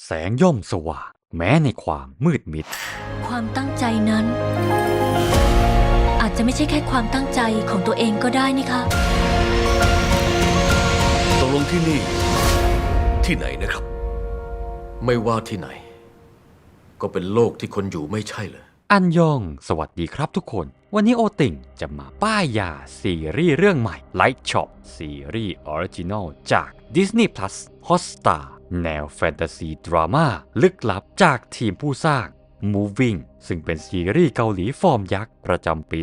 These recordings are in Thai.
แสงย่อมสว่างแม้ในความมืดมิด ความตั้งใจนั้น อาจจะไม่ใช่แค่ความตั้งใจของตัวเองก็ได้นี่คะตกลงที่นี่ ที่ไหนนะครับ ไม่ว่าที่ไหน ก็เป็นโลกที่คนอยู่ไม่ใช่เหรออันยอง สวัสดีครับทุกคน วันนี้โอติ่งจะมาป้ายยาซีรีส์เรื่องใหม่ Light Shop ซีรีส์ออริจินอลจาก Disney Plus Hotstar แนวแฟนตาซีดราม่าลึกลับจากทีมผู้สร้าง Moving ซึ่งเป็นซีรีส์เกาหลีฟอร์มยักษ์ ประจำปี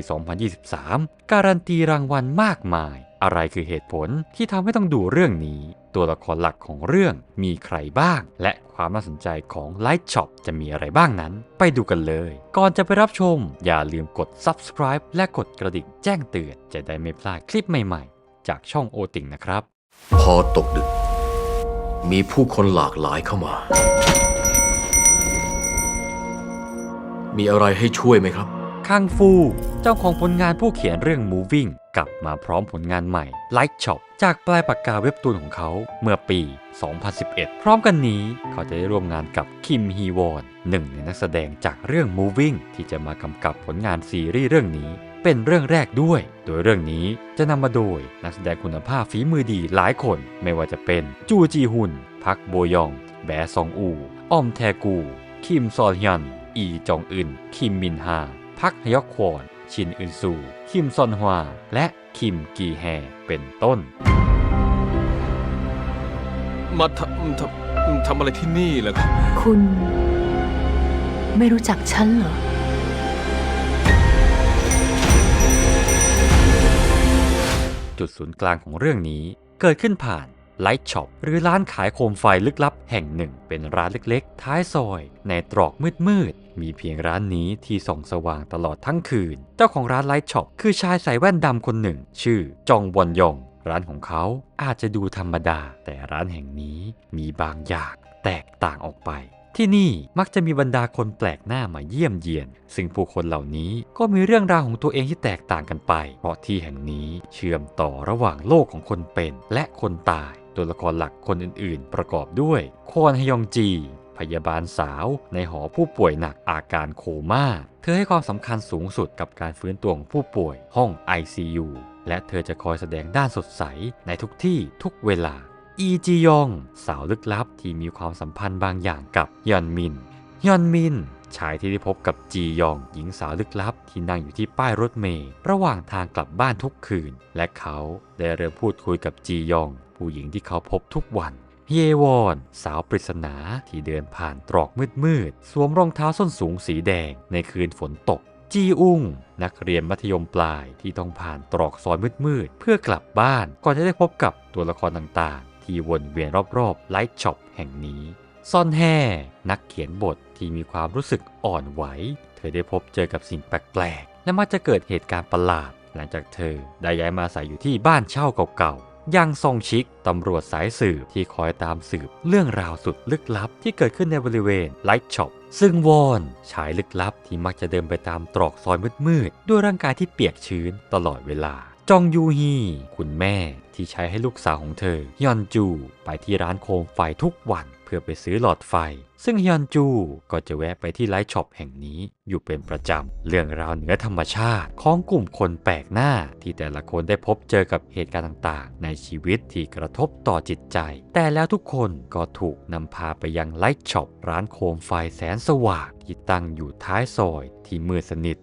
2023 การันตีรางวัลมากมาย อะไรคือเหตุผลที่ทำให้ต้องดูเรื่องนี้ ตัวละครหลักของเรื่องมีใครบ้าง และความน่าสนใจของ Light Shop จะมีอะไรบ้างนั้น ไปดูกันเลย ก่อนจะไปรับชม อย่าลืมกด subscribe และกดกระดิ่งแจ้งเตือน จะได้ไม่พลาดคลิปใหม่ๆ จากช่องโอติงนะครับ พอตกดึก มีผู้คนหลากหลายเข้ามา มีอะไรให้ช่วยไหมครับ คังฟู เจ้าของผลงานผู้เขียนเรื่อง Moving กลับมาพร้อมผลงานใหม่ Light Shop จากปลายปากกาเว็บตูนของเขาเมื่อปี 2011 พร้อมกันนี้เขาจะได้ร่วมงานกับคิมฮีวอนหนึ่งในนักแสดงจากเรื่อง Moving ที่จะมากำกับผลงานซีรีส์เรื่องนี้ เป็นเรื่องแรกด้วย โดยเรื่องนี้จะนำมาโดยนักแสดงคุณภาพฝีมือดีหลายคน ไม่ว่าจะเป็นจูจีฮุน พักโบยอง แบซองอูออมแทกู คิมซอลฮยอนอีจองอึน คิมมินฮา พักฮยอกควอน ชินอึนซู คิมซอนฮวา และคิมกีแฮ เป็นต้น มาทำทำทำอะไรที่นี่ล่ะครับ คุณ ไม่รู้จักฉันเหรอ จุดศูนย์กลางของเรื่องนี้ เกิดขึ้นผ่าน Light Shop หรือร้านขายโคมไฟลึกลับแห่งหนึ่ง เป็นร้านเล็กๆ ท้ายซอย ในตรอกมืดๆ มีเพียงร้านนี้ที่ส่องสว่างตลอดทั้งคืน เจ้าของร้าน Light Shop คือชายใส่แว่นดำคนหนึ่ง ชื่อจองวอนยอง ร้านของเขาอาจจะดูธรรมดา แต่ร้านแห่งนี้มีบางอย่างแตกต่างออกไป ที่นี่มักจะมีบรรดาคนแปลกหน้ามาเยี่ยมเยียน ซึ่งผู้คนเหล่านี้ก็มีเรื่องราวของตัวเองที่แตกต่างกันไป เพราะที่แห่งนี้เชื่อมต่อระหว่างโลกของคนเป็นและคนตาย ตัวละครหลักคนอื่นๆ ประกอบด้วยควอนฮยองจีพยาบาลสาวในหอผู้ป่วยหนักอาการโคม่า เธอให้ความสำคัญสูงสุดกับการฟื้นตัวของผู้ป่วยห้อง ICU และเธอจะคอยแสดงด้านสดใสในทุกที่ทุกเวลา อีจียอง สาวลึกลับที่มีความสัมพันธ์บางอย่างกับยอนมินยอนมินชายที่ได้พบกับจียอง หญิงสาวลึกลับ ที่นั่งอยู่ที่ป้ายรถเมล์ระหว่างทางกลับบ้านทุกคืน และเขาได้เริ่มพูดคุยกับจียอง ผู้หญิงที่เขาพบทุกวัน เยวอน สาวปริศนาที่เดินผ่านตรอกมืดๆ สวมรองเท้าส้นสูงสีแดงในคืนฝนตก จีอุงนักเรียนมัธยมปลายที่ต้องผ่านตรอกซอยมืดๆ เพื่อกลับบ้านก่อนจะได้พบกับตัวละครต่างๆ ทีวนเวียนรอบๆไลท์ช็อปแห่งนี้ซอนแฮนักเขียนบทที่มีความรู้สึกอ่อนไหว เธอได้พบเจอกับสิ่งแปลกๆ และมักจะเกิดเหตุการณ์ประหลาด หลังจากเธอได้ย้ายมาอาศัยอยู่ที่บ้านเช่าเก่าๆยังซองชิกตำรวจสายสืบที่คอยตามสืบเรื่องราวสุดลึกลับที่เกิดขึ้นในบริเวณไลท์ช็อปซึ่งวอนชายลึกลับที่มักจะเดินไปตามตรอกซอยมืดๆด้วยร่างกายที่เปียกชื้นตลอดเวลา จองยูฮี คุณแม่ที่ใช้ให้ลูกสาวของเธอยอนจู ไปที่ร้านโคมไฟทุกวันเพื่อไปซื้อหลอดไฟ ซึ่งยอนจูก็จะแวะไปที่ไลท์ช็อปแห่งนี้อยู่เป็นประจำ เรื่องราวเหนือธรรมชาติของกลุ่มคนแปลกหน้า ที่แต่ละคนได้พบเจอกับเหตุการณ์ต่างๆ ในชีวิตที่กระทบต่อจิตใจ แต่แล้วทุกคนก็ถูกนำพาไปยังไลท์ช็อปร้านโคมไฟแสนสว่างที่ตั้งอยู่ท้ายซอยที่มืดสนิท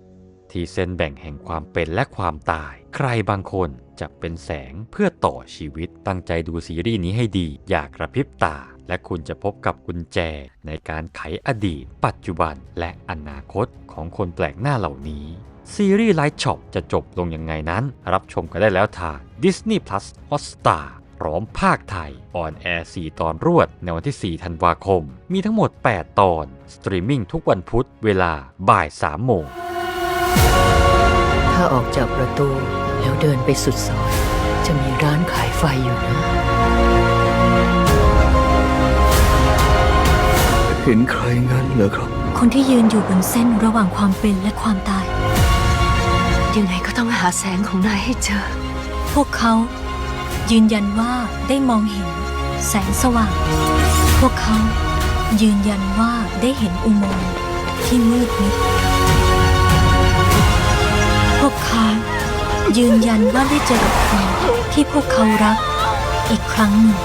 ที่เส้นแบ่งแห่งความเป็นและความตาย ใครบางคนจะเป็นแสงเพื่อต่อชีวิตตั้งใจดูซีรีส์นี้ให้ดี อย่ากระพริบตา และคุณจะพบกับกุญแจ ในการไขอดีต ปัจจุบัน และอนาคตของคนแปลกหน้าเหล่านี้ ซีรีส์ไลท์ช็อปจะจบลงยังไงนั้น รับชมกันได้แล้วทาง Disney Plus Hotstar พร้อมภาคไทย ออนแอร์ 4 ตอนรวด ในวันที่ 4 ธันวาคม มีทั้งหมด 8 ตอน สตรีมมิ่งทุกวันพุธ เวลาบ่าย 3 โมง ถ้าออกจากประตู แล้วเดินไปสุดซอย จะมีร้านขายไฟอยู่นะ เห็นใครงั้นเหรอครับ คนที่ยืนอยู่บนเส้นระหว่างความเป็นและความตาย ยังไงก็ต้องหาแสงของนายให้เจอ พวกเขา ยืนยันว่าได้มองเห็น แสงสว่าง พวกเขา ยืนยันว่าได้เห็นอุโมงค์ที่มืดมิดพ วกเขายืนยันว่าได้เจอกับคนที่พวกเขารักอีกครั้งหนึ่ง